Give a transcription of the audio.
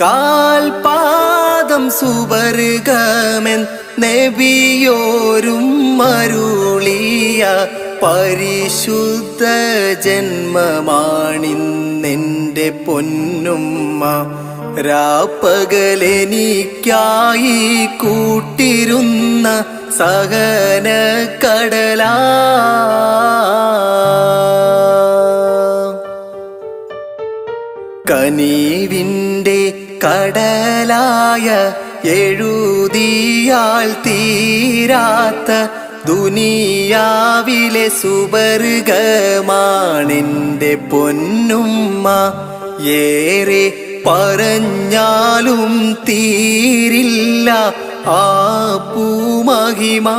കാൽപാദം സുവർഗമൻ നബിയോരും മരുളിയ പരിശുദ്ധ ജന്മമാണിന്നെന്റെ പൊന്നുമ്മ. രാപ്പകലെനിക്കായി കൂട്ടിരുന്ന സഹന കടലാ. കനീവിന്റെ കടലായ എഴുതിയാൽ തീരാത്ത ദുനിയാവിലെ സുവർഗമാണെന്റെ പൊന്നുമ്മ. ഏറെ പറഞ്ഞാലും തീരില്ല ആ പൂമഹിമാ.